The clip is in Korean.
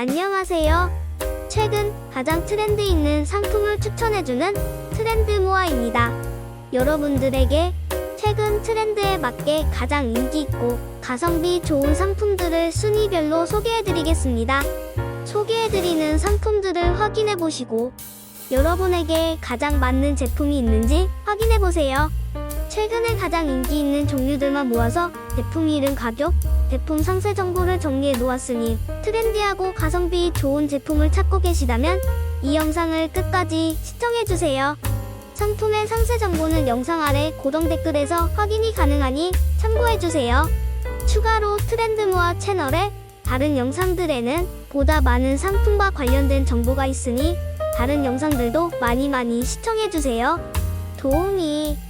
안녕하세요. 최근 가장 트렌드 있는 상품을 추천해주는 트렌드 모아입니다. 여러분들에게 최근 트렌드에 맞게 가장 인기 있고 가성비 좋은 상품들을 순위별로 소개해드리겠습니다. 소개해드리는 상품들을 확인해보시고 여러분에게 가장 맞는 제품이 있는지 확인해보세요. 최근에 가장 인기 있는 종류들만 모아서 제품 이름 가격, 제품 상세 정보를 정리해 놓았으니 트렌디하고 가성비 좋은 제품을 찾고 계시다면 이 영상을 끝까지 시청해 주세요. 상품의 상세 정보는 영상 아래 고정 댓글에서 확인이 가능하니 참고해 주세요. 추가로 트렌드모아 채널에 다른 영상들에는 보다 많은 상품과 관련된 정보가 있으니 다른 영상들도 많이 많이 시청해 주세요. 도움이